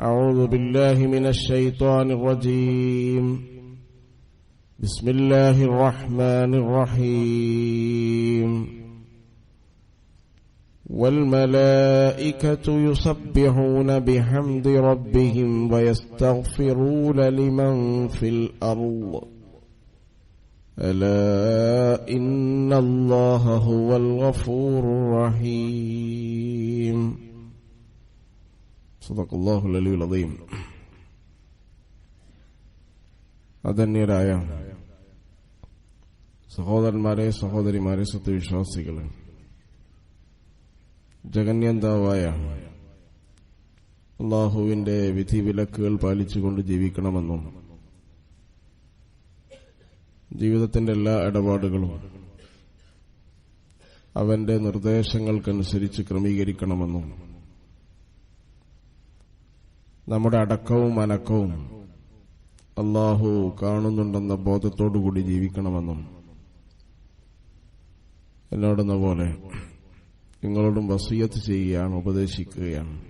أعوذ بالله من الشيطان الرجيم. بسم الله الرحمن الرحيم. والملائكة يسبحون بحمد ربهم ويستغفرون لمن في الأرض. ألا إن الله هو الغفور الرحيم. صدق الله العلي العظيم അധന്യരായ സഹോദരന്മാരെ സഹോദരിമാരെ സത്യവിശ്വാസികളെ ജഗന്യന്താവായ അള്ളാഹുവിന്റെ വിധിവിലക്കുകൾ പാലിച്ചുകൊണ്ട് ജീവിക്കണമെന്നും ജീവിതത്തിന്റെ എല്ലാ ഇടപാടുകളും അവന്റെ നിർദ്ദേശങ്ങൾക്കനുസരിച്ച് ക്രമീകരിക്കണമെന്നും നമ്മുടെ അടക്കവും അനക്കവും അള്ളാഹു കാണുന്നുണ്ടെന്ന ബോധത്തോടുകൂടി ജീവിക്കണമെന്നും എന്നോടെന്ന പോലെ നിങ്ങളോടും വസീയത്ത് ചെയ്യുകയാണ് ഉപദേശിക്കുകയാണ്.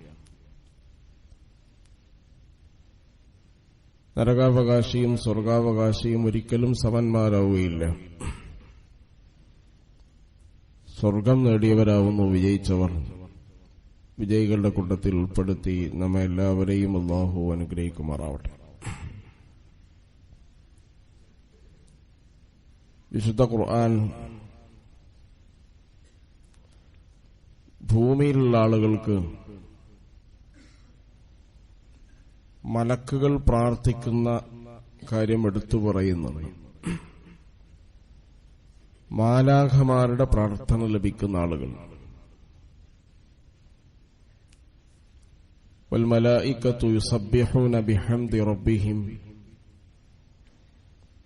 നരകാവകാശിയും സ്വർഗാവകാശിയും ഒരിക്കലും സമന്മാരാവുകയില്ല. സ്വർഗം നേടിയവരാവുന്നു വിജയിച്ചവർ. വിജയികളുടെ കൂട്ടത്തിൽ ഉൾപ്പെടുത്തി നമ്മെ എല്ലാവരെയും അള്ളാഹു അനുഗ്രഹിക്കുമാറാവട്ടെ. വിശുദ്ധ ഖുർആൻ ഭൂമിയിലുള്ള ആളുകൾക്ക് മലക്കുകൾ പ്രാർത്ഥിക്കുന്ന കാര്യം എടുത്തു പറയുന്നുണ്ട് മാലാഖമാരുടെ പ്രാർത്ഥന ലഭിക്കുന്ന ആളുകൾ. വൽമലായിക്കത്തു യുസബ്ബിഹൂന ബിഹംദി റബ്ബിഹിം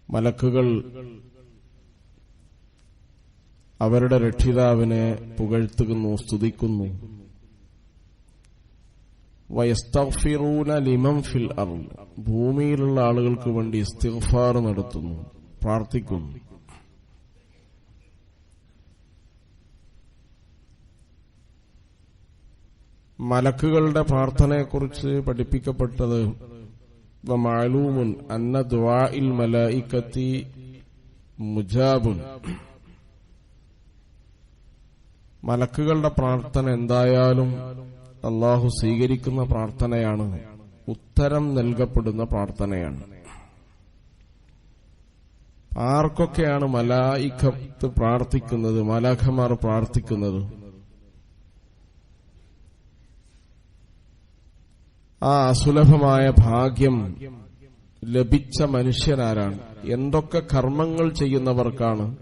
മലക്കുകൾ അവരുടെ രക്ഷിതാവിനെ പുകഴ്ത്തുന്നു സ്തുതിക്കുന്നു. വയസ്തഫിറൂന ലിമം ഫിൽ അർ ഭൂമിയിലുള്ള ആളുകൾക്ക് വേണ്ടി ഇസ്തിഗ്ഫാർ നടത്തുന്നു പ്രാർത്ഥിക്കുന്നു. മലക്കുകളുടെ പ്രാർത്ഥനയെക്കുറിച്ച് പഠിപ്പിക്കപ്പെട്ടത് മാലൂമുൻ അന്ന ദ്വാഇൽ മലായിക്കത്തി മുജാബുൻ. മലക്കുകളുടെ പ്രാർത്ഥന എന്തായാലും അള്ളാഹു സ്വീകരിക്കുന്ന പ്രാർത്ഥനയാണ്. ഉത്തരം നൽകപ്പെടുന്ന പ്രാർത്ഥനയാണ്. ആർക്കൊക്കെയാണ് മലായിക്കത്ത് പ്രാർത്ഥിക്കുന്നത് മലാഖമാർ പ്രാർത്ഥിക്കുന്നത്? ആ അസുലഭമായ ഭാഗ്യം ലഭിച്ച മനുഷ്യരാരാണ്. എന്തൊക്കെ കർമ്മങ്ങൾ ചെയ്യുന്നവർക്കാണ്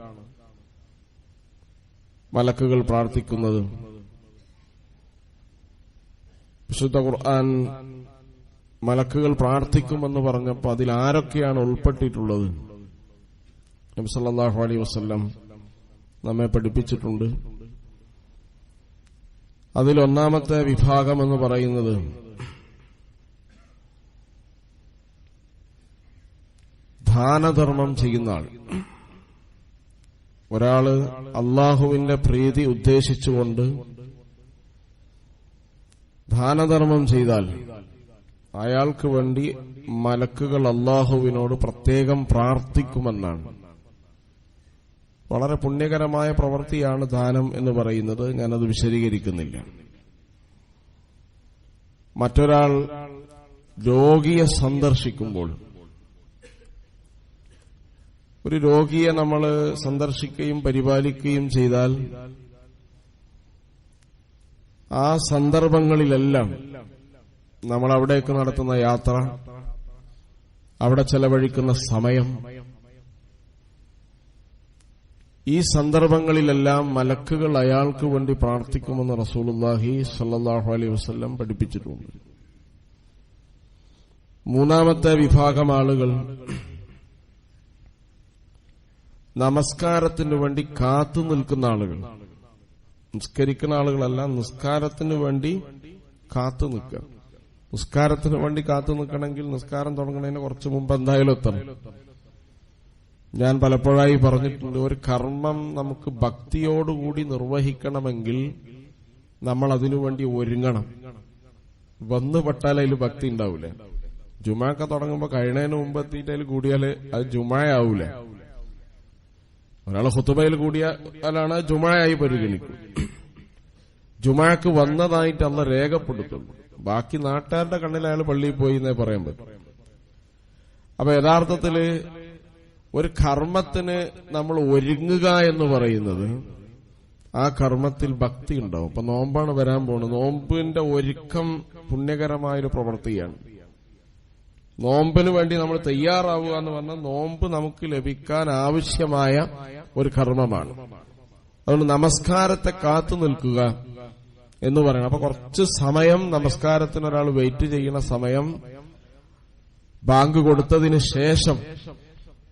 മലക്കുകൾ പ്രാർത്ഥിക്കുന്നത്. വിശുദ്ധ ഖുർആൻ മലക്കുകൾ പ്രാർത്ഥിക്കുമെന്ന് പറഞ്ഞപ്പോൾ അതിൽ ആരൊക്കെയാണ് ഉൾപ്പെട്ടിട്ടുള്ളത്? നബ്സല്ലാഹു അലൈ വസ്ല്ലാം നമ്മെ പഠിപ്പിച്ചിട്ടുണ്ട്. അതിലൊന്നാമത്തെ വിഭാഗം എന്ന് പറയുന്നത് ദാനധർമ്മം ചെയ്യുന്ന ആൾ. ഒരാൾ അള്ളാഹുവിന്റെ പ്രീതി ഉദ്ദേശിച്ചുകൊണ്ട് ദാനധർമ്മം ചെയ്താൽ അയാൾക്ക് വേണ്ടി മലക്കുകൾ അള്ളാഹുവിനോട് പ്രത്യേകം പ്രാർത്ഥിക്കുമെന്നാണ്. വളരെ പുണ്യകരമായ പ്രവൃത്തിയാണ് ദാനം എന്ന് പറയുന്നത്. ഞാനത് വിശദീകരിക്കുന്നില്ല. മറ്റൊരാൾ രോഗിയെ സന്ദർശിക്കുമ്പോൾ ഒരു രോഗിയെ നമ്മൾ സന്ദർശിക്കുകയും പരിപാലിക്കുകയും ചെയ്താൽ ആ സന്ദർഭങ്ങളിലെല്ലാം നമ്മൾ അവിടേക്ക് നടത്തുന്ന യാത്ര അവിടെ ചെലവഴിക്കുന്ന സമയം ഈ സന്ദർഭങ്ങളിലെല്ലാം മലക്കുകൾ അയാൾക്ക് വേണ്ടി പ്രാർത്ഥിക്കുമെന്ന് റസൂലുല്ലാഹി സല്ലാഹു അലൈഹി വസ്ല്ലം പഠിപ്പിച്ചിട്ടുണ്ട്. മൂന്നാമത്തെ വിഭാഗം ആളുകൾ നമസ്കാരത്തിന് വേണ്ടി കാത്തു നിൽക്കുന്ന ആളുകൾ. നിസ്കരിക്കുന്ന ആളുകളല്ല നിസ്കാരത്തിന് വേണ്ടി കാത്തു നിൽക്കുക. നിസ്കാരത്തിന് വേണ്ടി കാത്തു നിൽക്കണമെങ്കിൽ നിസ്കാരം തുടങ്ങുന്നതിന് കുറച്ച് മുമ്പ് എന്തായാലും എത്തണം. ഞാൻ പലപ്പോഴായി പറഞ്ഞിട്ടുണ്ട് ഒരു കർമ്മം നമുക്ക് ഭക്തിയോടുകൂടി നിർവഹിക്കണമെങ്കിൽ നമ്മൾ അതിനുവേണ്ടി ഒരുങ്ങണം. വന്നു പെട്ടാൽ അതിൽ ഭക്തി ഉണ്ടാവൂലേ. ജുമാക്ക തുടങ്ങുമ്പോ കഴിയണതിന് മുമ്പ് എത്തിയിട്ട് അതിൽ കൂടിയാൽ അത് ജുമായാവൂലേ ഒരാൾ ഹുത്തുബയിൽ കൂടിയാലാണ് ജുമായായി പരിഗണിക്കും. ജുമാക്ക് വന്നതായിട്ട് അന്ന് രേഖപ്പെടുത്തുന്നു. ബാക്കി നാട്ടുകാരുടെ കണ്ണിൽ അയാൾ പള്ളിയിൽ പോയി എന്നേ പറയാൻ പറ്റും. അപ്പൊ യഥാർത്ഥത്തിൽ ഒരു കർമ്മത്തിന് നമ്മൾ ഒരുങ്ങുക എന്ന് പറയുന്നത് ആ കർമ്മത്തിൽ ഭക്തി ഉണ്ടാവും. അപ്പൊ നോമ്പാണ് വരാൻ പോകുന്നത്. നോമ്പിന്റെ ഒരുക്കം പുണ്യകരമായൊരു പ്രവൃത്തിയാണ്. നോമ്പിന് വേണ്ടി നമ്മൾ തയ്യാറാവുക എന്ന് പറഞ്ഞാൽ നോമ്പ് നമുക്ക് ലഭിക്കാൻ ആവശ്യമായ ഒരു കർമ്മമാണ്. അതുകൊണ്ട് നമസ്കാരത്തെ കാത്തു നിൽക്കുക എന്ന് പറയണം. അപ്പൊ കുറച്ച് സമയം നമസ്കാരത്തിന് ഒരാൾ വെയിറ്റ് ചെയ്യുന്ന സമയം ബാങ്ക് കൊടുത്തതിന് ശേഷം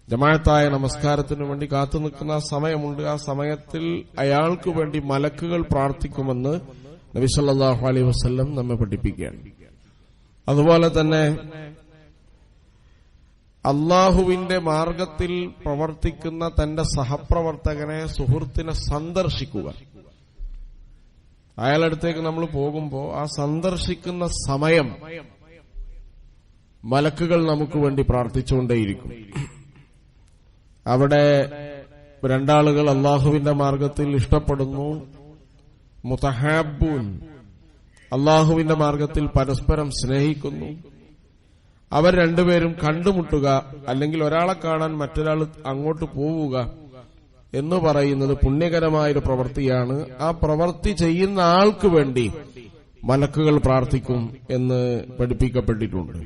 ജമാത്തായ നമസ്കാരത്തിന് വേണ്ടി കാത്തു നിൽക്കുന്ന സമയമുണ്ട്. ആ സമയത്തിൽ അയാൾക്ക് വേണ്ടി മലക്കുകൾ പ്രാർത്ഥിക്കുമെന്ന് നബി സല്ലല്ലാഹു അലൈഹി വസല്ലം നമ്മെ പഠിപ്പിക്കുകയാണ്. അതുപോലെ തന്നെ അള്ളാഹുവിന്റെ മാർഗത്തിൽ പ്രവർത്തിക്കുന്ന തന്റെ സഹപ്രവർത്തകനെ സുഹൃത്തിനെ സന്ദർശിക്കുക. അയാളടുത്തേക്ക് നമ്മൾ പോകുമ്പോൾ ആ സന്ദർശിക്കുന്ന സമയം മലക്കുകൾ നമുക്ക് വേണ്ടി പ്രാർത്ഥിച്ചുകൊണ്ടേയിരിക്കും. അവിടെ രണ്ടാളുകൾ അള്ളാഹുവിന്റെ മാർഗത്തിൽ ഇഷ്ടപ്പെടുന്നു. മുതഹാബൂൻ അള്ളാഹുവിന്റെ മാർഗത്തിൽ പരസ്പരം സ്നേഹിക്കുന്നു. അവർ രണ്ടുപേരും കണ്ടുമുട്ടുക അല്ലെങ്കിൽ ഒരാളെ കാണാൻ മറ്റൊരാൾ അങ്ങോട്ട് പോവുക എന്ന് പറയുന്നത് പുണ്യകരമായൊരു പ്രവൃത്തിയാണ്. ആ പ്രവൃത്തി ചെയ്യുന്ന ആൾക്ക് വേണ്ടി മലക്കുകൾ പ്രാർത്ഥിക്കും എന്ന് പഠിപ്പിക്കപ്പെട്ടിട്ടുണ്ട്.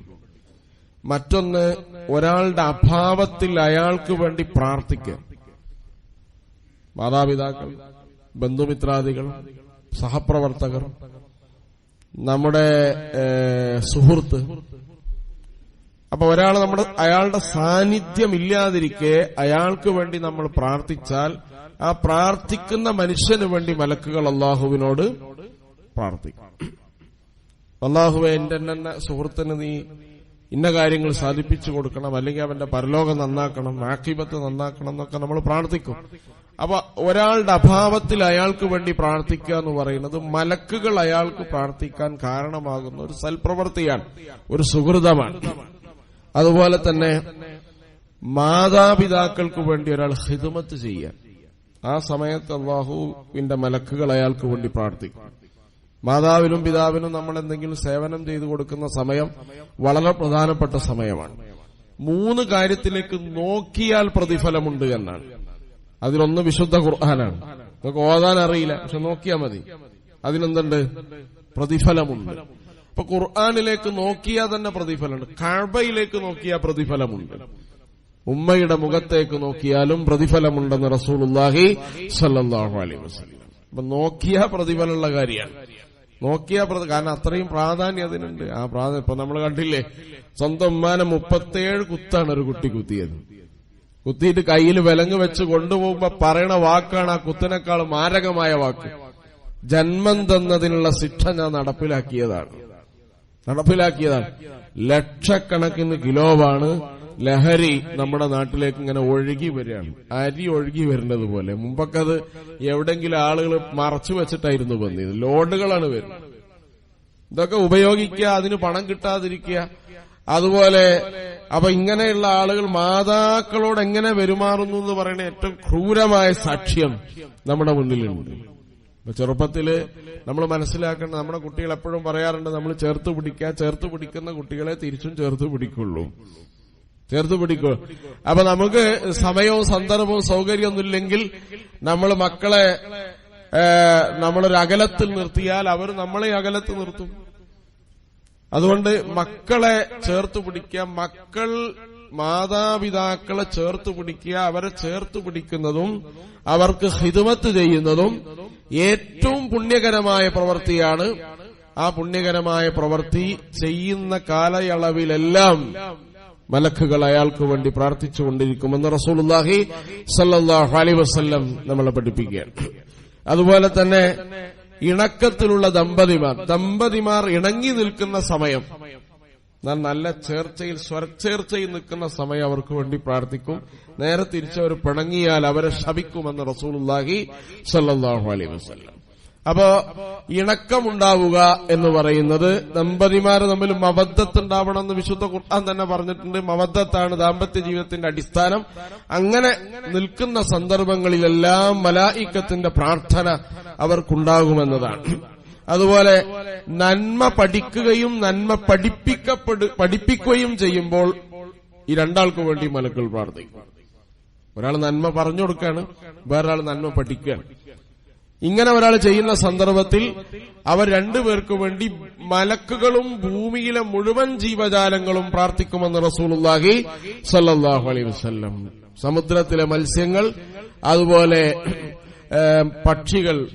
മറ്റൊന്ന് ഒരാളുടെ അഭാവത്തിൽ അയാൾക്ക് വേണ്ടി പ്രാർത്ഥിക്കുക. മാതാപിതാക്കൾ ബന്ധുമിത്രാദികൾ സഹപ്രവർത്തകർ നമ്മുടെ സുഹൃത്ത് അപ്പൊ ഒരാൾ നമ്മുടെ അയാളുടെ സാന്നിധ്യം ഇല്ലാതിരിക്കെ അയാൾക്ക് വേണ്ടി നമ്മൾ പ്രാർത്ഥിച്ചാൽ ആ പ്രാർത്ഥിക്കുന്ന മനുഷ്യന് വേണ്ടി മലക്കുകൾ അള്ളാഹുവിനോട് പ്രാർത്ഥിക്കും. അള്ളാഹുവെ എന്റെ തന്നെ സുഹൃത്തിന് നീ ഇന്ന കാര്യങ്ങൾ സാധിപ്പിച്ചു കൊടുക്കണം അല്ലെങ്കിൽ അവന്റെ പരലോകം നന്നാക്കണം ആക്കിബത്ത് നന്നാക്കണം എന്നൊക്കെ നമ്മൾ പ്രാർത്ഥിക്കും. അപ്പൊ ഒരാളുടെ അഭാവത്തിൽ അയാൾക്ക് വേണ്ടി പ്രാർത്ഥിക്കുക എന്ന് പറയുന്നത് മലക്കുകൾ അയാൾക്ക് പ്രാർത്ഥിക്കാൻ കാരണമാകുന്ന ഒരു സൽപ്രവൃത്തിയാണ് ഒരു സുഹൃതമാണ്. അതുപോലെ തന്നെ മാതാപിതാക്കൾക്ക് വേണ്ടി ഒരാൾ ഹിദമത്ത് ചെയ്യാൻ. ആ സമയത്ത് അള്ളാഹുവിന്റെ മലക്കുകൾ അയാൾക്ക് വേണ്ടി പ്രാർത്ഥിക്കും. മാതാവിനും പിതാവിനും നമ്മൾ എന്തെങ്കിലും സേവനം ചെയ്തു കൊടുക്കുന്ന സമയം വളരെ പ്രധാനപ്പെട്ട സമയമാണ്. മൂന്ന് കാര്യത്തിലേക്ക് നോക്കിയാൽ പ്രതിഫലമുണ്ട് എന്നാണ്. അതിലൊന്ന് വിശുദ്ധ ഖുർആനാണ്. നമുക്ക് ഓതാൻ അറിയില്ല പക്ഷെ നോക്കിയാൽ മതി. അതിനെന്തുണ്ട് പ്രതിഫലമുണ്ട്. അപ്പൊ ഖുർആാനിലേക്ക് നോക്കിയാൽ തന്നെ പ്രതിഫലമുണ്ട്. കഴബയിലേക്ക് നോക്കിയാൽ പ്രതിഫലമുണ്ട്. ഉമ്മയുടെ മുഖത്തേക്ക് നോക്കിയാലും പ്രതിഫലമുണ്ടെന്ന് റസൂലുല്ലാഹി സല്ലാഹു അലൈഹി വസല്ലം. അപ്പൊ നോക്കിയാ പ്രതിഫലമുള്ള കാര്യമാണ്. നോക്കിയാ പ്രതി കാരണം അത്രയും പ്രാധാന്യം അതിനുണ്ട്. ആ പ്രാധാന്യം ഇപ്പൊ നമ്മൾ കണ്ടില്ലേ? സ്വന്തം ഉമ്മാനെ മുപ്പത്തേഴ് കുത്താണ് ഒരു കുട്ടി കുത്തിയത്. കുത്തിയിട്ട് കയ്യിൽ വിലങ്ങ് വെച്ച് കൊണ്ടുപോകുമ്പോ പറയണ വാക്കാണ് ആ കുത്തിനേക്കാൾ മാരകമായ വാക്ക്. ജന്മം തന്നതിനുള്ള ശിക്ഷ ഞാൻ നടപ്പിലാക്കിയതാണ്. നടപ്പിലാക്കിയതാണ്. ലക്ഷക്കണക്കിന് കിലോവാണ് ലഹരി നമ്മുടെ നാട്ടിലേക്ക് ഇങ്ങനെ ഒഴുകി വരികയാണ്. അരി ഒഴുകി വരുന്നത് പോലെ. മുമ്പൊക്കെ അത് എവിടെങ്കിലും ആളുകൾ മറച്ചു വെച്ചിട്ടായിരുന്നു വന്നത്. ലോഡുകളാണ് വരുന്നത്. ഇതൊക്കെ ഉപയോഗിക്കുക അതിന് പണം കിട്ടാതിരിക്കുക. അതുപോലെ അപ്പൊ ഇങ്ങനെയുള്ള ആളുകൾ മാതാക്കളോട് എങ്ങനെ പെരുമാറുന്നു എന്ന് പറയുന്ന ഏറ്റവും ക്രൂരമായ സാക്ഷ്യം നമ്മുടെ മുന്നിലുണ്ട്. ഇപ്പൊ ചെറുപ്പത്തിൽ നമ്മൾ മനസ്സിലാക്കേണ്ട നമ്മുടെ കുട്ടികൾ എപ്പോഴും പറയാറുണ്ട് നമ്മൾ ചേർത്ത് പിടിക്കുക ചേർത്ത് പിടിക്കുന്ന കുട്ടികളെ തിരിച്ചും ചേർത്ത് പിടിക്കുള്ളൂ. ചേർത്ത് പിടിക്കൂ. അപ്പൊ നമുക്ക് സമയവും സന്ദർഭവും സൗകര്യമൊന്നും ഇല്ലെങ്കിൽ നമ്മൾ മക്കളെ നമ്മളൊരു അകലത്തിൽ നിർത്തിയാൽ അവർ നമ്മളെ അകലത്ത് നിർത്തും. അതുകൊണ്ട് മക്കളെ ചേർത്ത് പിടിക്കുക മക്കൾ മാതാപിതാക്കളെ ചേർത്ത് പിടിക്കുക അവരെ ചേർത്ത് പിടിക്കുന്നതും അവർക്ക് ഹിതുമത്ത് ചെയ്യുന്നതും ഏറ്റവും പുണ്യകരമായ പ്രവൃത്തിയാണ്. ആ പുണ്യകരമായ പ്രവൃത്തി ചെയ്യുന്ന കാലയളവിലെല്ലാം മലക്കുകൾ അയാൾക്ക് വേണ്ടി പ്രാർത്ഥിച്ചുകൊണ്ടിരിക്കുമെന്ന് റസൂലുള്ളാഹി സല്ലാഹു അലൈഹി വസ്ല്ലം നമ്മളെ പഠിപ്പിക്കുകയാണ്. അതുപോലെ തന്നെ ഇണക്കത്തിലുള്ള ദമ്പതിമാർ ദമ്പതിമാർ ഇണങ്ങി നിൽക്കുന്ന സമയം. എന്നാൽ നല്ല ചേർച്ചയിൽ സ്വരച്ചേർച്ചയിൽ നിൽക്കുന്ന സമയം അവർക്ക് വേണ്ടി പ്രാർത്ഥിക്കും. നേരെ തിരിച്ചവർ പിണങ്ങിയാൽ അവരെ ശപിക്കുമെന്ന് റസൂലുള്ളാഹി സല്ലാഹു അലൈ വസല്ലം. അപ്പോ ഇണക്കമുണ്ടാവുക എന്ന് പറയുന്നത് ദമ്പതിമാര് തമ്മിൽ മബദ്ധത്തുണ്ടാവണം എന്ന് വിശുദ്ധ ഖുർആൻ തന്നെ പറഞ്ഞിട്ടുണ്ട്. മബദ്ധത്താണ് ദാമ്പത്യ ജീവിതത്തിന്റെ അടിസ്ഥാനം. അങ്ങനെ നിൽക്കുന്ന സന്ദർഭങ്ങളിലെല്ലാം മലായിക്കത്തിന്റെ പ്രാർത്ഥന അവർക്കുണ്ടാകുമെന്നതാണ്. അതുപോലെ നന്മ പഠിക്കുകയും നന്മ പഠിപ്പിക്കപ്പെടു പഠിപ്പിക്കുകയും ചെയ്യുമ്പോൾ ഈ രണ്ടാൾക്ക് വേണ്ടി മലക്കൾ പ്രാർത്ഥിക്കും. ഒരാൾ നന്മ പറഞ്ഞു കൊടുക്കുകയാണ് വേറൊരാൾ നന്മ പഠിക്കുകയാണ് ഇങ്ങനെ ഒരാൾ ചെയ്യുന്ന സന്ദർഭത്തിൽ അവർ രണ്ടുപേർക്കു വേണ്ടി മലക്കുകളും ഭൂമിയിലെ മുഴുവൻ ജീവജാലങ്ങളും പ്രാർത്ഥിക്കുമെന്ന് റസൂലുള്ളാഹി സല്ലാഹു അലൈ വസ്ല്ലം. സമുദ്രത്തിലെ മത്സ്യങ്ങൾ അതുപോലെ പക്ഷികൾ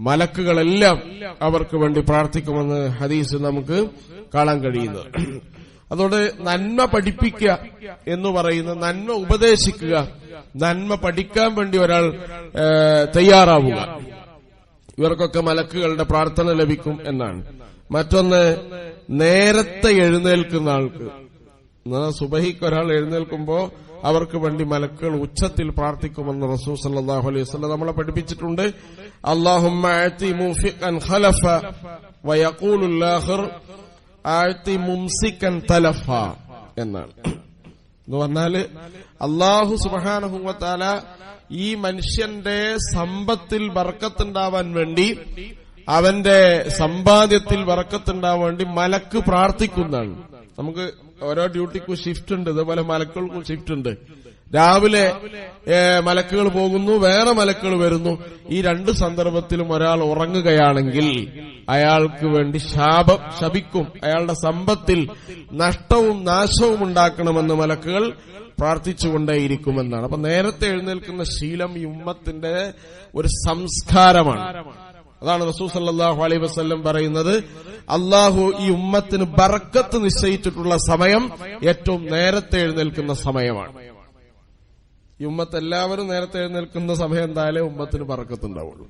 മലക്കുകളെല്ലാം അവർക്ക് വേണ്ടി പ്രാർത്ഥിക്കുമെന്ന് ഹദീസ് നമുക്ക് കാണാൻ കഴിയുന്നത്. അതുകൊണ്ട് നന്മ പഠിപ്പിക്കുക എന്ന് പറയുന്ന നന്മ ഉപദേശിക്കുക നന്മ പഠിക്കാൻ വേണ്ടി ഒരാൾ തയ്യാറാവുക. ഇവർക്കൊക്കെ മലക്കുകളുടെ പ്രാർത്ഥന ലഭിക്കും എന്നാണ്. മറ്റൊന്ന് നേരത്തെ എഴുന്നേൽക്കുന്ന ആൾക്ക്. സുബഹിക്ക് ഒരാൾ എഴുന്നേൽക്കുമ്പോ അവർക്ക് വേണ്ടി മലക്കുകൾ ഉച്ചത്തിൽ പ്രാർത്ഥിക്കുമെന്ന് റസൂൽ സല്ലല്ലാഹു അലൈഹി വസല്ലം നമ്മളെ പഠിപ്പിച്ചിട്ടുണ്ട്. അല്ലാഹുമ്മ أعط موفقا خلفا ويقول ആഖിർ أعط ممسكا تلفا എന്നാണ്. എന്ന് പറഞ്ഞാൽ അള്ളാഹു സുബാനഹുവത്താല ഈ മനുഷ്യന്റെ സമ്പത്തിൽ വർക്കത്തുണ്ടാവാൻ വേണ്ടി അവന്റെ സമ്പാദ്യത്തിൽ വർക്കത്തുണ്ടാവാൻ വേണ്ടി മലക്ക് പ്രാർത്ഥിക്കുന്നതാണ്. നമുക്ക് ഓരോ ഡ്യൂട്ടിക്കും ഷിഫ്റ്റ് ഉണ്ട്. ഇതുപോലെ മലക്കുകൾക്കും ഷിഫ്റ്റ് ഉണ്ട്. രാവിലെ മലക്കുകൾ പോകുന്നു വേറെ മലക്കുകൾ വരുന്നു. ഈ രണ്ട് സന്ദർഭത്തിലും ഒരാൾ ഉറങ്ങുകയാണെങ്കിൽ അയാൾക്ക് വേണ്ടി ശാപം ശപിക്കും. അയാളുടെ സമ്പത്തിൽ നഷ്ടവും നാശവും ഉണ്ടാക്കണമെന്ന് മലക്കുകൾ പ്രാർത്ഥിച്ചുകൊണ്ടേയിരിക്കുമെന്നാണ്. അപ്പൊ നേരത്തെ എഴുന്നേൽക്കുന്ന ശീലം ഈ ഉമ്മത്തിന്റെ ഒരു സംസ്കാരമാണ്. അതാണ് റസൂ സല്ലല്ലാഹു അലൈഹി വസല്ലം പറയുന്നത് അള്ളാഹു ഈ ഉമ്മത്തിന് ബർക്കത്ത് നിശ്ചയിച്ചിട്ടുള്ള സമയം ഏറ്റവും നേരത്തെ എഴുന്നേൽക്കുന്ന സമയമാണ്. ഈ ഉമ്മത്ത് എല്ലാവരും നേരത്തെ എഴുന്നേൽക്കുന്ന സമയം എന്തായാലും ഉമ്മത്തിന് പറക്കത്തുണ്ടാവുള്ളൂ.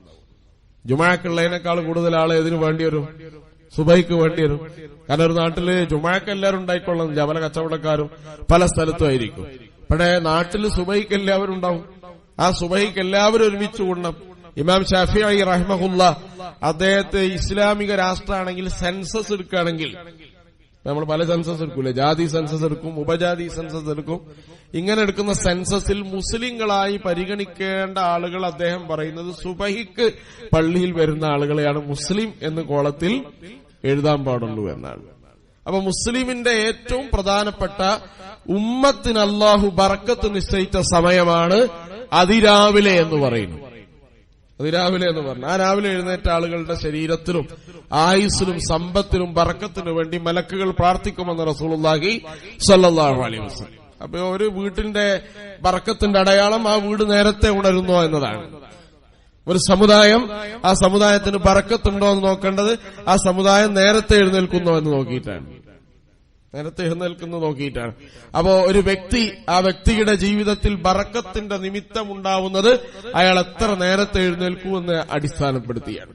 ജുമാക്കുള്ളതിനേക്കാൾ കൂടുതൽ ആൾ ഇതിനു വേണ്ടി വരും? സുബൈക്ക് വേണ്ടി വരും. കാരണം ഒരു നാട്ടിൽ ജുമാക്ക് എല്ലാവരും ഉണ്ടായിക്കൊള്ളും ജബല കച്ചവടക്കാരും പല സ്ഥലത്തും ആയിരിക്കും. പക്ഷേ നാട്ടിൽ സുബൈക്ക് എല്ലാവരും ഉണ്ടാവും. ആ സുബൈക്ക് എല്ലാവരും ഒരുമിച്ച് കൂടണം. ഇമാം ഷാഫി അലി റഹ്മഹുല്ല അദ്ദേഹത്തെ ഇസ്ലാമിക രാഷ്ട്രമാണെങ്കിൽ സെൻസസ് എടുക്കുകയാണെങ്കിൽ നമ്മൾ പല സെൻസസ് എടുക്കൂലേ? ജാതി സെൻസസ് എടുക്കും ഉപജാതി സെൻസസ് എടുക്കും. ഇങ്ങനെ എടുക്കുന്ന സെൻസസിൽ മുസ്ലിങ്ങളായി പരിഗണിക്കേണ്ട ആളുകൾ അദ്ദേഹം പറയുന്നത് സുബഹിക്ക് പള്ളിയിൽ വരുന്ന ആളുകളെയാണ് മുസ്ലിം എന്ന് കോളത്തിൽ എഴുതാൻ പാടുള്ളൂ എന്നാണ്. അപ്പൊ മുസ്ലിമിന്റെ ഏറ്റവും പ്രധാനപ്പെട്ട ഉമ്മത്തിന് അള്ളാഹു ബറക്കത്ത് നിശ്ചയിച്ച സമയമാണ് അതിരാവിലെ എന്ന് പറയുന്നു. അതിരാവിലെ എന്ന് പറഞ്ഞു. ആ രാവിലെ എഴുന്നേറ്റ ആളുകളുടെ ശരീരത്തിലും ആയുസ്സിലും സമ്പത്തിനും പറക്കത്തിനു വേണ്ടി മലക്കുകൾ പ്രാർത്ഥിക്കുമെന്ന് റസൂലുള്ളാഹി സ്വല്ലല്ലാഹു അലൈഹി വസല്ലം. അപ്പൊ ഒരു വീട്ടിന്റെ പറക്കത്തിന്റെ അടയാളം ആ വീട് നേരത്തെ ഉണരുന്നോ എന്നതാണ്. ഒരു സമുദായം ആ സമുദായത്തിന് പറക്കത്തുണ്ടോ എന്ന് നോക്കേണ്ടത് ആ സമുദായം നേരത്തെ എഴുന്നേൽക്കുന്നോ എന്ന് നോക്കിയിട്ടാണ്. നേരത്തെ എഴുന്നേൽക്കുന്നു നോക്കിയിട്ടാണ്. അപ്പോ ഒരു വ്യക്തി ആ വ്യക്തിയുടെ ജീവിതത്തിൽ ബറക്കത്തിന്റെ നിമിത്തം ഉണ്ടാവുന്നത് അയാൾ എത്ര നേരത്തെ എഴുന്നേൽക്കൂ എന്ന് അടിസ്ഥാനപ്പെടുത്തിയാണ്.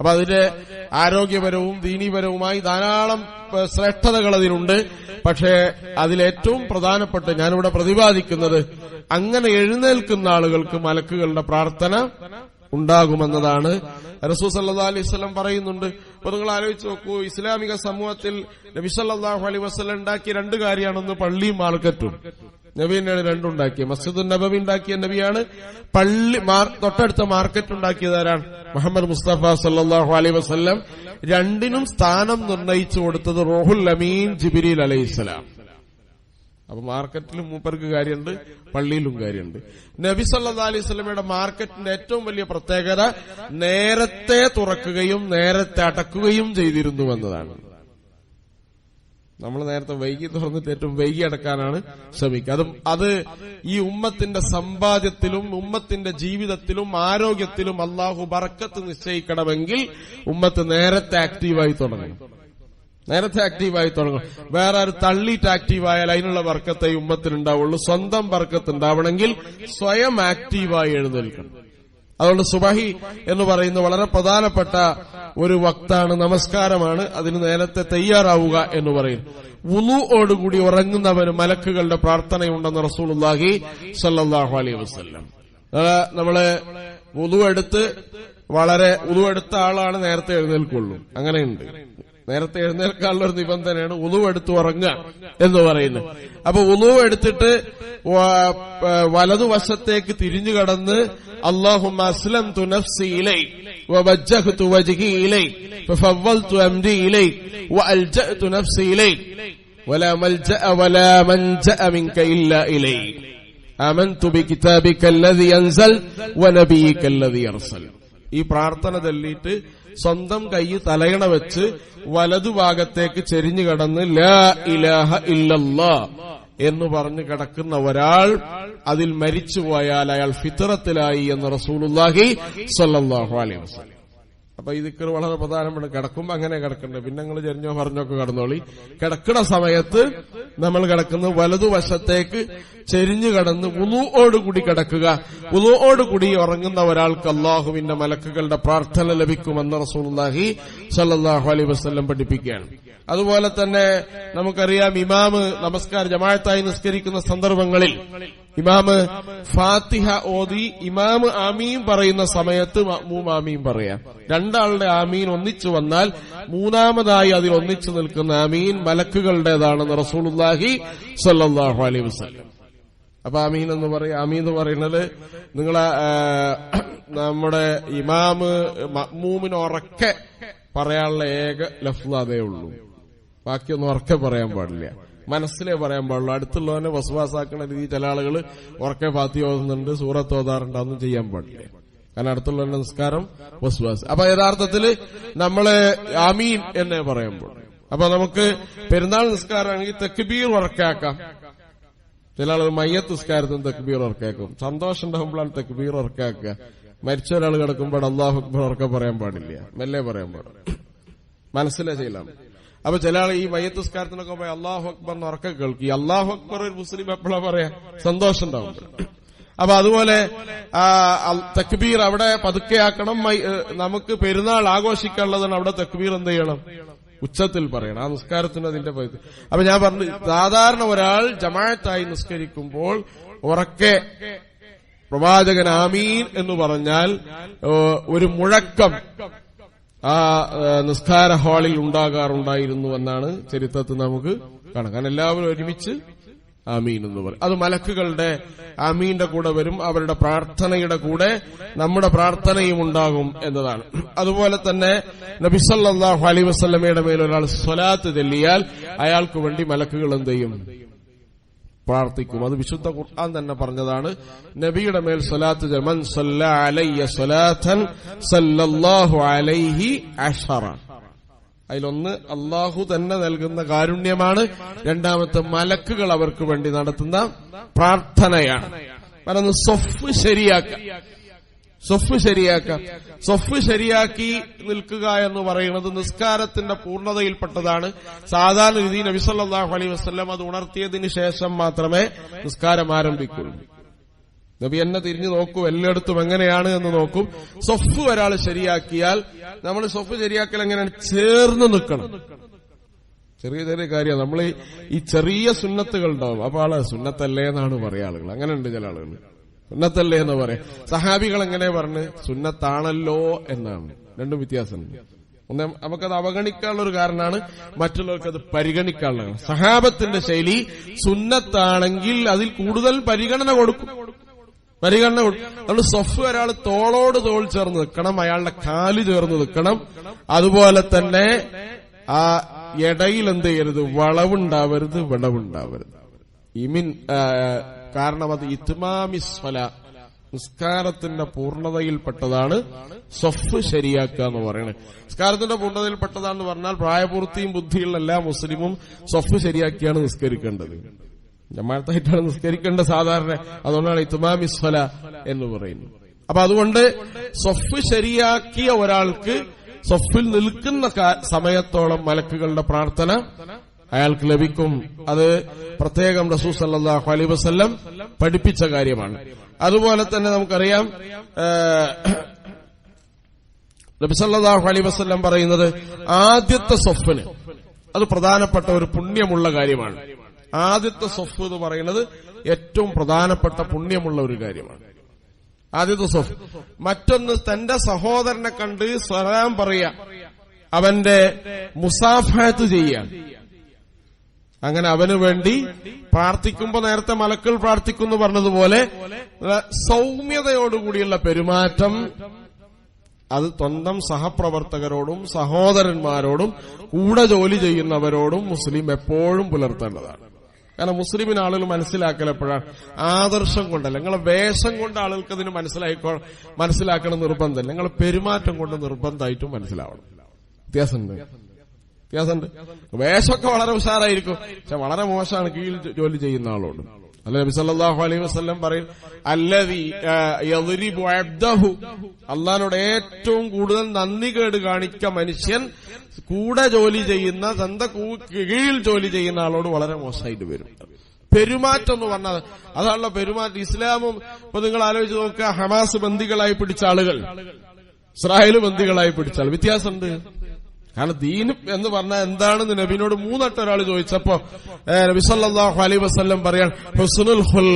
അപ്പൊ അതിന്റെ ആരോഗ്യപരവും ദീനീപരവുമായി ധാരാളം ശ്രേഷ്ഠതകൾ അതിനുണ്ട് പക്ഷേ അതിലേറ്റവും പ്രധാനപ്പെട്ട് ഞാനിവിടെ പ്രതിപാദിക്കുന്നത് അങ്ങനെ എഴുന്നേൽക്കുന്ന ആളുകൾക്ക് മലക്കുകളുടെ പ്രാർത്ഥന ഉണ്ടാകുമെന്നതാണ് റസൂ സല്ലാ അലൈഹി സ്വലം പറയുന്നുണ്ട്. അപ്പൊ നിങ്ങൾ ആലോചിച്ച് നോക്കൂ ഇസ്ലാമിക സമൂഹത്തിൽ നബി സല്ലാഹു അലൈഹി വസ്ലം ഉണ്ടാക്കിയ രണ്ട് കാര്യമാണ് ഒന്ന് പള്ളിയും മാർക്കറ്റും. നബീനാണ് രണ്ടുണ്ടാക്കിയ മസ്ജിദ് നബവി ഉണ്ടാക്കിയ നബിയാണ്. പള്ളി തൊട്ടടുത്ത മാർക്കറ്റ് ഉണ്ടാക്കിയത് ആരാണ്? മുഹമ്മദ് മുസ്തഫ സല്ലാഹു അലൈഹി വസ്ലം രണ്ടിനും സ്ഥാനം നിർണയിച്ചു കൊടുത്തത് റോഹുൽ അമീൻ ജിബിരിൽ അലൈഹിസ്സലാം അപ്പൊ മാർക്കറ്റിലും മൂപ്പർക്ക് കാര്യമുണ്ട് പള്ളിയിലും കാര്യമുണ്ട് നബി സല്ലാ അലൈഹി മാർക്കറ്റിന്റെ ഏറ്റവും വലിയ പ്രത്യേകത നേരത്തെ തുറക്കുകയും നേരത്തെ അടക്കുകയും ചെയ്തിരുന്നു എന്നതാണ്. നമ്മൾ നേരത്തെ വൈകി തുറന്നിട്ട് ഏറ്റവും വൈകി അടക്കാനാണ് ശ്രമിക്കുക. അതും അത് ഈ ഉമ്മത്തിന്റെ സമ്പാദ്യത്തിലും ഉമ്മത്തിന്റെ ജീവിതത്തിലും ആരോഗ്യത്തിലും അള്ളാഹു ബറക്കത്ത് നിശ്ചയിക്കണമെങ്കിൽ ഉമ്മത്ത് നേരത്തെ ആക്റ്റീവായി തുടങ്ങണം. നേരത്തെ ആക്റ്റീവായി തുടങ്ങും. വേറെ ഒരു തള്ളിയിട്ട് ആക്റ്റീവായാൽ അതിനുള്ള വർക്കത്തെ ഉമ്മത്തിനുണ്ടാവുള്ളൂ സ്വന്തം വർക്കത്ത് ഉണ്ടാവണമെങ്കിൽ സ്വയം ആക്റ്റീവായി എഴുന്നേൽക്കണം. അതുകൊണ്ട് സുബഹി എന്ന് പറയുന്ന വളരെ പ്രധാനപ്പെട്ട ഒരു വക്താണ് നമസ്കാരമാണ്. അതിന് നേരത്തെ തയ്യാറാവുക എന്ന് പറയും. വുളുവോടുകൂടി ഉറങ്ങുന്നവന് മലക്കുകളുടെ പ്രാർത്ഥനയുണ്ടെന്ന് റസൂലുള്ളാഹി സല്ലാഹു അലൈഹി വസല്ലം. നമ്മൾ വുളു വളരെ ഉതുവെടുത്ത ആളാണ് നേരത്തെ എഴുന്നേൽക്കുള്ളൂ. അങ്ങനെയുണ്ട്. നേരത്തെ എഴുന്നേൽക്കാനുള്ള ഒരു നിബന്ധനയാണ് ഉളുവെടുത്ത് ഉറങ്ങുക എന്ന് പറയുന്നത് അപ്പൊ ഉളുവ് എടുത്തിട്ട് വ- പ- വലതുവശത്തേക്ക് തിരിഞ്ഞു കടന്ന് اللهم أسلمت نفسي إليك ووجهت وجهي إليك ففضلت أمري إليك وألجأت نفسي إليك ولا ملجأ ولا منجأ منك إلا إليك آمنت بكتابك الذي أنزل ونبيك الذي أرسل ഈ പ്രാർത്ഥന ചൊല്ലിയിട്ട് സ്വന്തം കൈ തലയണ വെച്ച് വലതുഭാഗത്തേക്ക് ചെരിഞ്ഞു കടന്ന് ലാ ഇലാഹ ഇല്ലല്ലാ എന്ന് പറഞ്ഞ് കിടക്കുന്ന ഒരാൾ അതിൽ മരിച്ചുപോയാൽ അയാൾ ഫിത്തറത്തിലായി എന്ന് റസൂലുല്ലാഹി സല്ലാഹു അലൈഹി വസല്ലം. അപ്പൊ ഈ ദിക്കർ വളരെ പ്രധാനമാണ്. കിടക്കുമ്പോ അങ്ങനെ കിടക്കണ്ടേ? പിന്നെ നിങ്ങൾ ചെരിഞ്ഞോ പറഞ്ഞൊക്കെ കടന്നോളി. കിടക്കുന്ന സമയത്ത് നമ്മൾ കിടക്കുന്ന വലതുവശത്തേക്ക് ചെരിഞ്ഞു കടന്ന് ഉളുവോടുകൂടി കിടക്കുക. ഉളുവോടുകൂടി ഉറങ്ങുന്ന ഒരാൾക്ക് അള്ളാഹുവിന്റെ മലക്കുകളുടെ പ്രാർത്ഥന ലഭിക്കുമെന്ന് റസൂലുള്ളാഹി സല്ലാഹു അലൈഹി വസല്ലം പഠിപ്പിക്കുകയാണ്. അതുപോലെ തന്നെ നമുക്കറിയാം ഇമാമ് നമസ്കാര ജമാഅത്തായി നിസ്കരിക്കുന്ന സന്ദർഭങ്ങളിൽ ഇമാമ് ഫാത്തിഹ ഓതി ഇമാമ് ആമീൻ പറയുന്ന സമയത്ത് മഅ്മൂം പറയാം. രണ്ടാളുടെ ആമീൻ ഒന്നിച്ചു വന്നാൽ മൂന്നാമതായി അതിൽ ഒന്നിച്ചു നിൽക്കുന്ന ആമീൻ മലക്കുകളുടേതാണെന്ന് റസൂലുല്ലാഹി സല്ലാഹു അലൈ വസ്ലം അപ്പൊ അമീൻ എന്ന് പറയും അമീൻ എന്ന് പറയുന്നത് നിങ്ങളെ നമ്മുടെ ഇമാമ് മമ്മൂമിനൊറക്കെ പറയാനുള്ള ഏക ലഫ്ല അതേ ഉള്ളൂ. ബാക്കിയൊന്നും ഉറക്കെ പറയാൻ പാടില്ല. മനസ്സിലേ പറയാൻ പാടുള്ളൂ. അടുത്തുള്ളവനെ വസുവാസാക്കുന്ന രീതി ചില ആളുകൾ ഉറക്കെ പാത്തി ഓതുന്നുണ്ട് സൂറത്ത് ഓതാറുണ്ട് അതൊന്നും ചെയ്യാൻ പാടില്ല. കാരണം അടുത്തുള്ള നിസ്കാരം വസുവാസ്. അപ്പൊ യഥാർത്ഥത്തിൽ നമ്മൾ ആമീൻ എന്നേ പറയുമ്പോൾ. അപ്പൊ നമുക്ക് പെരുന്നാൾ നിസ്കാരമാണെങ്കിൽ തെക്കുബീർ ഉറക്കാക്കാം. ചില ആളുകൾ മയ്യത്ത് നിസ്കാരത്തിന് തെക്കുബീർ ഉറക്കാക്കും. സന്തോഷം ഉണ്ടാകുമ്പോഴാണ് തെക്കുബീർ ഉറക്കാക്കുക. മരിച്ച ഒരാൾ കിടക്കുമ്പോൾ അള്ളാഹു അക്ബർ ഉറക്കെ പറയാൻ പാടില്ല. മെല്ലെ പറയാൻ പാടില്ല. മനസ്സിലെ ചെയ്യലാണ് അപ്പൊ ചില ആൾ ഈ മയ്യത്ത് നിസ്കാരത്തിനൊക്കെ പോയി അള്ളാഹു അക്ബർ ഉറക്കം കേൾക്കും. അള്ളാഹു അക്ബർ ഒരു മുസ്ലിം എപ്പോഴാ പറയാ? സന്തോഷം ഉണ്ടാവും അപ്പൊ അതുപോലെ തക്ബീർ അവിടെ പതുക്കെയാക്കണം നമുക്ക് പെരുന്നാൾ ആഘോഷിക്കാനുള്ളതാണ് അവിടെ തക്ബീർ എന്ത് ചെയ്യണം? ഉച്ചത്തിൽ പറയണം. ആ നിസ്കാരത്തിന് അതിന്റെ പകുതി. അപ്പൊ ഞാൻ പറഞ്ഞു സാധാരണ ഒരാൾ ജമാഅത്തായി നിസ്കരിക്കുമ്പോൾ ഉറക്കെ പ്രവാചകൻ ആമീൻ എന്ന് പറഞ്ഞാൽ ഒരു മുഴക്കം ആ നിസ്കാര ഹാളിൽ ഉണ്ടാകാറുണ്ടായിരുന്നു എന്നാണ് ചരിത്രത്തിൽ നമുക്ക് കാണാം. കാരണം എല്ലാവരും ഒരുമിച്ച് അമീൻ എന്ന് പറയും. അത് മലക്കുകളുടെ അമീന്റെ കൂടെ വരും അവരുടെ പ്രാർത്ഥനയുടെ കൂടെ നമ്മുടെ പ്രാർത്ഥനയും ഉണ്ടാകും എന്നതാണ്. അതുപോലെ തന്നെ നബിസല്ലാഹു അലൈ വസ്ലമയുടെ മേൽ ഒരാൾ സ്വലാത്ത് തെല്ലിയാൽ അയാൾക്ക് വേണ്ടി മലക്കുകൾ എന്ത് ചെയ്യും? പ്രാർത്ഥിക്കും. അത് വിശുദ്ധ ഖുർആൻ തന്നെ പറഞ്ഞതാണ്. നബിയുടെ മേൽ സ്വലാത്ത് ജമൻ അലൈഹി അഷറ. അതിലൊന്ന് അള്ളാഹു തന്നെ നൽകുന്ന കാരുണ്യമാണ്. രണ്ടാമത്തെ മലക്കുകൾ അവർക്ക് വേണ്ടി നടത്തുന്ന പ്രാർത്ഥനയാണ്. പറഞ്ഞ് സൊഫ് ശരിയാക്കാം സൊഫ് ശരിയാക്കാം. സൊഫ് ശരിയാക്കി നിൽക്കുക എന്ന് പറയുന്നത് നിസ്കാരത്തിന്റെ പൂർണതയിൽപ്പെട്ടതാണ്. സാധാരണ രീതി നബിസല്ലാഹു അലൈ വസ്ലം അത് ഉണർത്തിയതിന് ശേഷം മാത്രമേ നിസ്കാരം ആരംഭിക്കുള്ളൂ. നബി എന്നെ തിരിഞ്ഞു നോക്കൂ എല്ലായിടത്തും എങ്ങനെയാണ് എന്ന് നോക്കും. സൊഫ് ഒരാൾ ശരിയാക്കിയാൽ നമ്മൾ സൊഫ് ശരിയാക്കൽ എങ്ങനെയാണ്? ചേർന്ന് നിൽക്കണം. ചെറിയ ചെറിയ കാര്യമാണ്. നമ്മൾ ഈ ചെറിയ സുന്നത്തുകൾ ഉണ്ടാവും. അപ്പൊ ആൾ സുന്നത്തല്ലേ എന്നാണ് പറയുക ആളുകൾ. അങ്ങനെ ഉണ്ട് ചില ആളുകൾ. സുന്നത്തല്ലേ എന്ന് പറയാം. സഹാബികൾ എങ്ങനെ പറഞ്ഞ്? സുന്നത്താണല്ലോ എന്നാണ്. രണ്ടും വ്യത്യാസമുണ്ട്. ഒന്ന് നമുക്കത് അവഗണിക്കാനുള്ള ഒരു കാരണമാണ് മറ്റുള്ളവർക്ക് അത് പരിഗണിക്കാനുള്ള. സഹാബത്തിന്റെ ശൈലി സുന്നത്താണെങ്കിൽ അതിൽ കൂടുതൽ പരിഗണന കൊടുക്കും. പരിഗണന കൊടുക്കും നമ്മൾ സൊഫ് ഒരാൾ തോളോട് തോൾ ചേർന്ന് നിൽക്കണം അയാളുടെ കാൽ ചേർന്ന് നിൽക്കണം. അതുപോലെ തന്നെ ആ ഇടയിൽ എന്ത് ചെയ്യരുത്? വളവുണ്ടാവരുത് വിടവുണ്ടാവരുത്. ഇമിൻ കാരണം അത് ഇത്മാമിസ്ഫല നിസ്കാരത്തിന്റെ പൂർണതയിൽപ്പെട്ടതാണ് സ്വഫ് ശരിയാക്കുക എന്ന് പറയുന്നത്. നിസ്കാരത്തിന്റെ പൂർണതയിൽപ്പെട്ടതാണെന്ന് പറഞ്ഞാൽ പ്രായപൂർത്തിയും ബുദ്ധിയുള്ള എല്ലാ മുസ്ലിമും സ്വഫ് ശരിയാക്കിയാണ് നിസ്കരിക്കേണ്ടത്. ജമാഅത്തായിട്ടാണ് നിസ്കരിക്കേണ്ട സാധാരണ. അതുകൊണ്ടാണ് ഇത്മാമിസ്ഫല എന്ന് പറയുന്നത്. അപ്പൊ അതുകൊണ്ട് സ്വഫ് ശരിയാക്കിയ ഒരാൾക്ക് സ്വഫിൽ നിൽക്കുന്ന സമയത്തോളം മലക്കുകളുടെ പ്രാർത്ഥന അയാൾക്ക് ലഭിക്കും. അത് പ്രത്യേകം റസൂ സല്ലാഹു അലൈ വസ്ല്ലം പഠിപ്പിച്ച കാര്യമാണ്. അതുപോലെ തന്നെ നമുക്കറിയാം നബിസല്ലാഹു അലൈ വസ്ല്ലം പറയുന്നത് ആദ്യത്തെ സ്വപ്ന് അത് പ്രധാനപ്പെട്ട ഒരു പുണ്യമുള്ള കാര്യമാണ്. ആദ്യത്തെ സ്വഫ് എന്ന് പറയുന്നത് ഏറ്റവും പ്രധാനപ്പെട്ട പുണ്യമുള്ള ഒരു കാര്യമാണ്. ആദ്യത്തെ സ്വഫ്. മറ്റൊന്ന് തന്റെ സഹോദരനെ കണ്ട് സലാം പറയുക അവന്റെ മുസാഫാത്ത് ചെയ്യാൻ അങ്ങനെ അവന് വേണ്ടി പ്രാർത്ഥിക്കുമ്പോൾ നേരത്തെ മലക്കൾ പ്രാർത്ഥിക്കുന്നു പറഞ്ഞതുപോലെ സൗമ്യതയോടുകൂടിയുള്ള പെരുമാറ്റം അത് സ്വന്തം സഹപ്രവർത്തകരോടും സഹോദരന്മാരോടും കൂടെ ജോലി ചെയ്യുന്നവരോടും മുസ്ലിം എപ്പോഴും പുലർത്തേണ്ടതാണ്. കാരണം മുസ്ലിമിന് ആളുകൾ മനസ്സിലാക്കൽ എപ്പോഴാണ് ആദർശം കൊണ്ടല്ല. നിങ്ങളെ വേഷം കൊണ്ട് ആളുകൾക്ക് അതിന് മനസ്സിലായിക്കോ മനസ്സിലാക്കണം നിർബന്ധമല്ല. നിങ്ങളെ പെരുമാറ്റം കൊണ്ട് നിർബന്ധമായിട്ടും മനസ്സിലാവണം. വ്യത്യാസമുണ്ട്. വ്യത്യാസമുണ്ട്. വേഷമൊക്കെ വളരെ ഉഷാറായിരിക്കും. പക്ഷെ വളരെ മോശമാണ് കീഴിൽ ജോലി ചെയ്യുന്ന ആളോട്. അല്ല നബി സല്ലാഹു അലൈഹി വസ്ലം പറയും അല്ലതി യദ്രിബു അബ്ദഹു. അള്ളഹാനോട് ഏറ്റവും കൂടുതൽ നന്ദി കേട് കാണിച്ച മനുഷ്യൻ കൂടെ ജോലി ചെയ്യുന്ന കൂ- കീഴിൽ ജോലി ചെയ്യുന്ന ആളോട് വളരെ മോശമായിട്ട് വരും. പെരുമാറ്റം എന്ന് പറഞ്ഞാൽ അതാണല്ലോ പെരുമാറ്റം. ഇസ്ലാമും ഇപ്പൊ നിങ്ങൾ ആലോചിച്ച് നോക്കുക ഹമാസ് ബന്ദികളായി പിടിച്ച ആളുകൾ. ഇസ്രായേൽ ബന്ദികളായി പിടിച്ച ആൾ. വ്യത്യാസമുണ്ട്. കാരണം ദീൻ എന്ന് പറഞ്ഞാൽ എന്താണെന്ന് നബിനോട് മൂന്നട്ട ഒരാൾ ചോദിച്ചപ്പോ നബി സല്ലല്ലാഹു അലൈഹി വസല്ലം പറയാൻ ഹുസ്നുൽ ഹുൽ.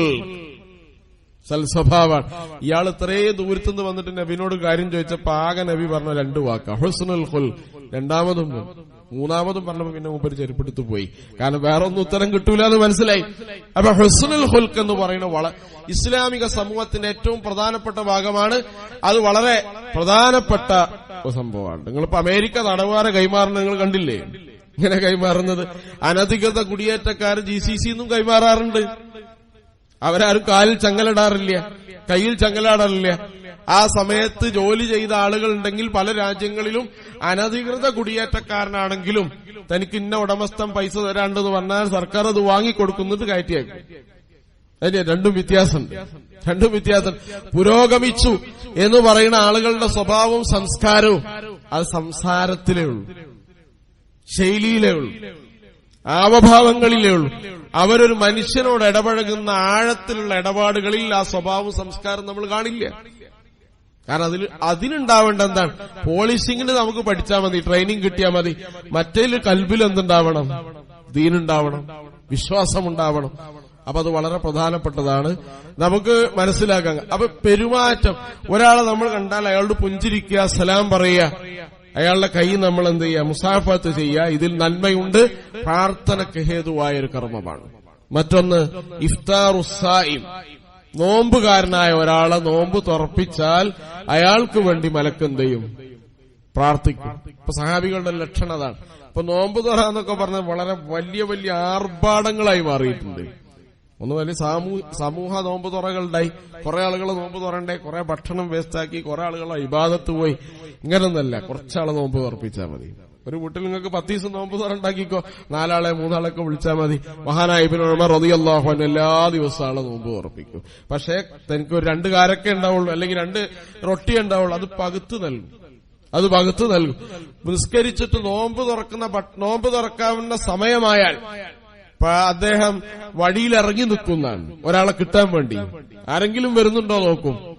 സൽസ്വഭാവാണ് ഇയാൾ ഇത്രയും ദൂരത്തുനിന്ന് വന്നിട്ട് നബിനോട് കാര്യം ചോദിച്ചപ്പോ ആകെ നബി പറഞ്ഞ രണ്ടു വാക്ക ഹുസ്നുൽ ഹുൽ. രണ്ടാമതും മൂന്നാമതും പറഞ്ഞപ്പോ പിന്നെ മൂപ്പര് ചെരുപ്പെടുത്തു പോയി. കാരണം വേറെ ഒന്നും ഉത്തരം കിട്ടൂല എന്ന് മനസ്സിലായി. അപ്പൊ ഹുസ്നുൽ ഹുൽക്ക് എന്ന് പറയുന്ന ഇസ്ലാമിക സമൂഹത്തിന്റെ ഏറ്റവും പ്രധാനപ്പെട്ട ഭാഗമാണ്. അത് വളരെ പ്രധാനപ്പെട്ട സംഭവമാണ്. നിങ്ങളിപ്പോ അമേരിക്ക തടവുകാരെ കൈമാറുന്നത് നിങ്ങൾ കണ്ടില്ലേ? ഇങ്ങനെ കൈമാറുന്നത്? അനധികൃത കുടിയേറ്റക്കാർ ജി സി സി എന്നും കൈമാറാറുണ്ട്. അവരാരും കാലിൽ ചങ്ങലിടാറില്ല കയ്യിൽ ചങ്ങലാടാറില്ല ആ സമയത്ത് ജോലി ചെയ്ത ആളുകൾ ഉണ്ടെങ്കിൽ പല രാജ്യങ്ങളിലും അനധികൃത കുടിയേറ്റക്കാരനാണെങ്കിലും തനിക്ക് ഇന്ന ഉടമസ്ഥം പൈസ തരാണ്ടെന്ന് പറഞ്ഞാൽ സർക്കാർ അത് വാങ്ങിക്കൊടുക്കുന്നത് കയറ്റിയാക്കും. അതിന്റെ രണ്ടും വ്യത്യാസമുണ്ട്. രണ്ടും വ്യത്യാസം പുരോഗമിച്ചു എന്ന് പറയുന്ന ആളുകളുടെ സ്വഭാവവും സംസ്കാരവും അത് സംസാരത്തിലേ ഉള്ളൂ. ശൈലിയിലേ ഉള്ളൂ. ആവഭാവങ്ങളിലേ ഉള്ളൂ. അവരൊരു മനുഷ്യനോട് ഇടപഴകുന്ന ആഴത്തിലുള്ള ഇടപാടുകളിൽ ആ സ്വഭാവവും സംസ്കാരം നമ്മൾ കാണില്ല. കാരണം അതിൽ അതിനുണ്ടാവേണ്ട എന്താണ്? പോളിഷിങ്ങിന് നമുക്ക് പഠിച്ചാൽ മതി ട്രെയിനിങ് കിട്ടിയാൽ മതി. മറ്റേ കൽബിൽ എന്തുണ്ടാവണം? ദീനുണ്ടാവണം വിശ്വാസം ഉണ്ടാവണം അപ്പൊ അത് വളരെ പ്രധാനപ്പെട്ടതാണ്. നമുക്ക് മനസ്സിലാക്കാൻ അപ്പൊ പെരുമാറ്റം. ഒരാളെ നമ്മൾ കണ്ടാൽ അയാളോട് പുഞ്ചിരിക്കുക സലാം പറയുക. അയാളുടെ കൈ നമ്മൾ എന്ത് ചെയ്യുക? മുസാഫത്ത് ചെയ്യുക. ഇതിൽ നന്മയുണ്ട്. പ്രാർത്ഥനക്ക് ഹേതുവായ ഒരു കർമ്മമാണ്. മറ്റൊന്ന് ഇഫ്താർ ഉസായിം നോമ്പുകാരനായ ഒരാളെ നോമ്പ് തുറപ്പിച്ചാൽ അയാൾക്ക് വേണ്ടി മലക്കെന്ത് പ്രാർത്ഥിക്കും. ഇപ്പൊ സഹാബികളുടെ ലക്ഷണം അതാണ്. ഇപ്പൊ നോമ്പ് തുറ എന്നൊക്കെ പറഞ്ഞാൽ വളരെ വലിയ വലിയ ആർഭാടങ്ങളായി മാറിയിട്ടുണ്ട്. ഒന്ന് വലിയ സമൂഹ നോമ്പ് തുറകളുണ്ടായി. കുറെ ആളുകൾ നോമ്പ് തുറണ്ടേ കുറെ ഭക്ഷണം വേസ്റ്റാക്കി കുറെ ആളുകൾ ഇബാദത്ത് പോയി. ഇങ്ങനൊന്നല്ല. കുറച്ചാളെ നോമ്പ് തുറപ്പിച്ചാൽ മതി. ഒരു വീട്ടിൽ നിങ്ങൾക്ക് പത്ത് ദിവസം നോമ്പ് തുറണ്ടാക്കിക്കോ നാലാളെ മൂന്നാളൊക്കെ വിളിച്ചാൽ മതി. മഹാനായ ഇബ്നു ഉമർ റളിയല്ലാഹു അൻഹു എല്ലാ ദിവസവും ആളെ നോമ്പ് തുറപ്പിക്കും. പക്ഷേ തനിക്ക് ഒരു രണ്ട് കാരൊക്കെ ഉണ്ടാവുള്ളൂ. അല്ലെങ്കിൽ രണ്ട് റൊട്ടി ഉണ്ടാവുള്ളൂ. അത് പകുത്ത് നൽകും. അത് പകുത്ത് നൽകും. നിസ്കരിച്ചിട്ട് നോമ്പ് തുറക്കുന്ന നോമ്പ് തുറക്കാവുന്ന സമയമായാൽ അദ്ദേഹം വഴിയിൽ ഇറങ്ങി നിൽക്കുന്നതാണ്. ഒരാളെ കിട്ടാൻ വേണ്ടി. ആരെങ്കിലും വരുന്നുണ്ടോ നോക്കും.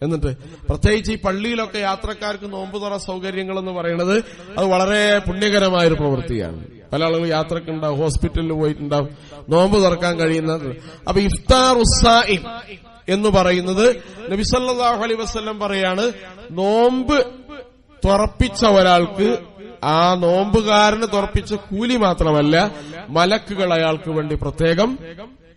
എന്നിട്ട് പ്രത്യേകിച്ച് ഈ പള്ളിയിലൊക്കെ യാത്രക്കാർക്ക് നോമ്പ് തുറ സൗകര്യങ്ങൾ എന്ന് പറയുന്നത് അത് വളരെ പുണ്യകരമായ ഒരു പ്രവൃത്തിയാണ്. പല ആളുകൾ യാത്രക്കുണ്ടാവും ഹോസ്പിറ്റലിൽ പോയിട്ടുണ്ടാവും നോമ്പ് തുറക്കാൻ കഴിയുന്ന അപ്പൊ ഇഫ്താർ ഉസ്സായിം എന്ന് പറയുന്നത് നബിസല്ലാഹു അലൈ വസ്ല്ലം പറയാണ് നോമ്പ് തുറപ്പിച്ച ഒരാൾക്ക് ആ നോമ്പുകാരന് തുറപ്പിച്ച കൂലി മാത്രമല്ല മലക്കുകൾ അയാൾക്ക് വേണ്ടി പ്രത്യേകം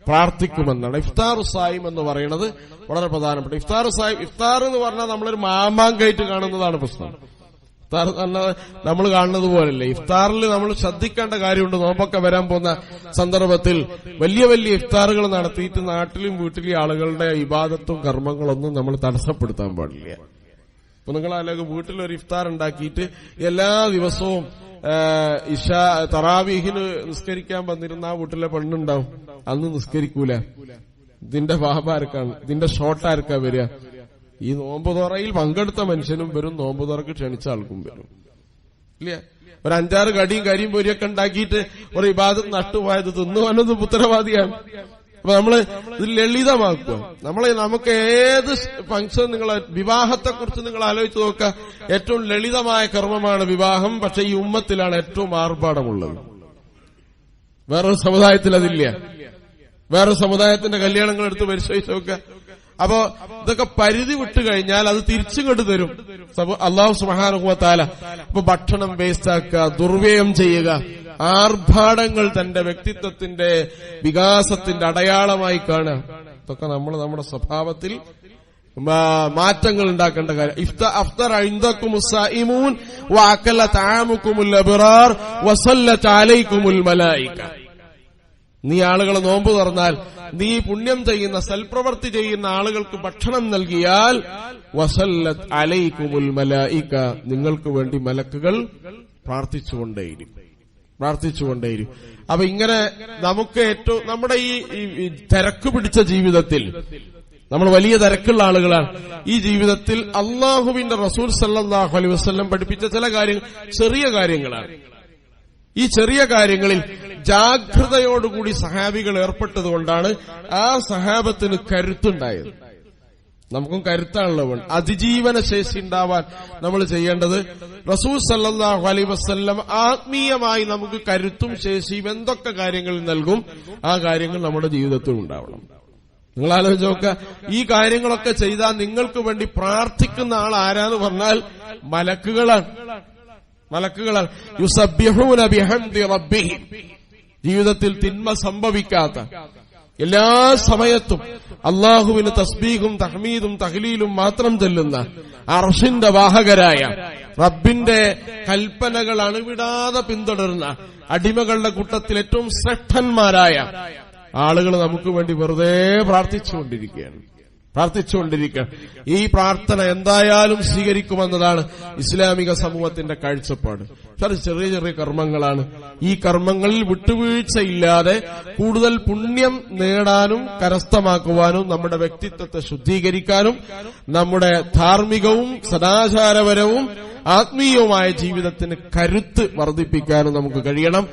പ്രാർത്ഥിക്കുമെന്നാണ്. ഇഫ്താർ സായിം എന്ന് പറയുന്നത് വളരെ പ്രധാനപ്പെട്ട ഇഫ്താർ സായിം. ഇഫ്താർ എന്ന് പറഞ്ഞാൽ നമ്മളൊരു മാമാങ്കായിട്ട് കാണുന്നതാണ് പ്രശ്നം. നമ്മൾ കാണുന്നത് പോലല്ലേ. ഇഫ്താറിൽ നമ്മൾ ശ്രദ്ധിക്കേണ്ട കാര്യമുണ്ട്. നോമ്പൊക്കെ വരാൻ പോകുന്ന സന്ദർഭത്തിൽ വലിയ വലിയ ഇഫ്താറുകൾ നടത്തിയിട്ട് നാട്ടിലും വീട്ടിലും ആളുകളുടെ ഇബാദത്തും കർമ്മങ്ങളൊന്നും നമ്മൾ തടസ്സപ്പെടുത്താൻ പാടില്ല. അപ്പൊ നിങ്ങൾ അല്ലെങ്കിൽ വീട്ടിലൊരു ഇഫ്താർ ഉണ്ടാക്കിയിട്ട് എല്ലാ ദിവസവും ഇഷ തറാവീഹിന് നിസ്കരിക്കാൻ വന്നിരുന്ന ആ വീട്ടിലെ പെണ്ണുണ്ടാവും. അന്ന് നിസ്കരിക്കൂല. ഇതിന്റെ ബാബാർക്കാണ് ഇതിന്റെ ഷോട്ടാർക്കാ വരിക? ഈ നോമ്പ് തുറയിൽ പങ്കെടുത്ത മനുഷ്യനും വരും നോമ്പ് തുറക്ക് ക്ഷണിച്ച ആൾക്കും വരും. ഇല്ല? ഒരു അഞ്ചാറ് കടിയും കരിയും പൊരിയൊക്കെ ഉണ്ടാക്കിയിട്ട് ഒരു ഇബാദത്ത് നട്ടുപോയത് തിന്നുവാനൊന്നും ഉത്തരവാദിയാണ്. അപ്പൊ നമ്മൾ ഇത് ലളിതമാക്കുക. നമ്മളെ നമുക്ക് ഏത് ഫംഗ്ഷൻ നിങ്ങൾ വിവാഹത്തെ കുറിച്ച് നിങ്ങൾ ആലോചിച്ച് നോക്കുക. ഏറ്റവും ലളിതമായ കർമ്മമാണ് വിവാഹം. പക്ഷെ ഈ ഉമ്മത്തിലാണ് ഏറ്റവും ആർഭാടമുള്ളത്. വേറൊരു സമുദായത്തിൽ അതില്ല. വേറൊരു സമുദായത്തിന്റെ കല്യാണങ്ങൾ എടുത്ത് പരിശോധിച്ച് നോക്കുക. അപ്പോ ഇതൊക്കെ പരിധി വിട്ടു കഴിഞ്ഞാൽ അത് തിരിച്ചുകൊണ്ട് തരും. അള്ളാഹു സുഹാനുഭവത്താല അപ്പൊ ഭക്ഷണം വേസ്റ്റാക്കുക ദുർവ്യയം ചെയ്യുക ആർഭാടങ്ങൾ തന്റെ വ്യക്തിത്വത്തിന്റെ വികാസത്തിന്റെ അടയാളമായി കാണുക. ഇതൊക്കെ നമ്മൾ നമ്മുടെ സ്വഭാവത്തിൽ മാറ്റങ്ങൾ ഉണ്ടാക്കേണ്ട കാര്യം. ഇഫ്ത അഫ്തർ ഐന്ദക്കും വാക്കല്ല വാക്കല താമുക്കുമുൽ അബിറാർ വസല്ലത്ത് അലൈക്കുമുൽ മലായിക. നീ ആളുകളെ നോമ്പ് തുറന്നാൽ നീ പുണ്യം ചെയ്യുന്ന സൽപ്രവർത്തി ചെയ്യുന്ന ആളുകൾക്ക് ഭക്ഷണം നൽകിയാൽ വസല്ലത്ത് അലൈക്കുമുൽ മലായിക്ക നിങ്ങൾക്ക് വേണ്ടി മലക്കുകൾ പ്രാർത്ഥിച്ചുകൊണ്ടേയിരിക്കും. പ്രാർത്ഥിച്ചുകൊണ്ടേയിരിക്കും. അപ്പൊ ഇങ്ങനെ നമുക്ക് ഏറ്റവും നമ്മുടെ ഈ തിരക്ക് പിടിച്ച ജീവിതത്തിൽ നമ്മൾ വലിയ തിരക്കുള്ള ആളുകളാണ്. ഈ ജീവിതത്തിൽ അള്ളാഹുവിന്റെ റസൂൽ സല്ലാഹു അലൈ വസ്ല്ലം പഠിപ്പിച്ച ചില കാര്യങ്ങൾ ചെറിയ കാര്യങ്ങളാണ്. ഈ ചെറിയ കാര്യങ്ങളിൽ ജാഗ്രതയോടുകൂടി സഹാബികൾ ഏർപ്പെട്ടതുകൊണ്ടാണ് ആ സഹാബത്തിന് കരുത്തുണ്ടായത്. നമുക്കും കരുത്താണല്ലോ വേണം അതിജീവന ശേഷി ഉണ്ടാവാൻ നമ്മൾ ചെയ്യേണ്ടത് റസൂൽ സല്ലാഹു അലൈ വസ്ല്ലം ആത്മീയമായി നമുക്ക് കരുത്തും ശേഷിയും എന്തൊക്കെ കാര്യങ്ങൾ നൽകും ആ കാര്യങ്ങൾ നമ്മുടെ ജീവിതത്തിൽ ഉണ്ടാവണം. നിങ്ങൾ ആലോചിച്ച് നോക്കുക ഈ കാര്യങ്ങളൊക്കെ ചെയ്താൽ നിങ്ങൾക്ക് വേണ്ടി പ്രാർത്ഥിക്കുന്ന ആൾ ആരാന്ന് പറഞ്ഞാൽ മലക്കുകളാണ്. മലക്കുകളാണ്. യുസബ്യഹൂന ബിഹംദി റബ്ബിഹിം. ജീവിതത്തിൽ തിന്മ സംഭവിക്കാത്ത എല്ലാ സമയത്തും അള്ളാഹുവിന് തസ്ബീഖും തഹ്മീദും തഹ്ലീലും മാത്രം ചെല്ലുന്ന അർഷിന്റെ വാഹകരായ റബ്ബിന്റെ കൽപ്പനകൾ അണുവിടാതെ പിന്തുടരുന്ന അടിമകളുടെ കൂട്ടത്തിൽ ഏറ്റവും ശ്രേഷ്ഠന്മാരായ ആളുകൾ നമുക്ക് വേണ്ടി വെറുതെ പ്രാർത്ഥിച്ചുകൊണ്ടിരിക്കുകയാണ്. പ്രാർത്ഥിച്ചുകൊണ്ടിരിക്കുക. ഈ പ്രാർത്ഥന എന്തായാലും സ്വീകരിക്കുമെന്നതാണ് ഇസ്ലാമിക സമൂഹത്തിന്റെ കാഴ്ചപ്പാട്. പക്ഷെ ചെറിയ ചെറിയ കർമ്മങ്ങളാണ്. ഈ കർമ്മങ്ങളിൽ വിട്ടുവീഴ്ചയില്ലാതെ കൂടുതൽ പുണ്യം നേടാനും കരസ്ഥമാക്കുവാനും നമ്മുടെ വ്യക്തിത്വത്തെ ശുദ്ധീകരിക്കാനും നമ്മുടെ ധാർമ്മികവും സദാചാരപരവും ആത്മീയവുമായ ജീവിതത്തിന് കരുത്ത് വർദ്ധിപ്പിക്കാനും നമുക്ക് കഴിയണം.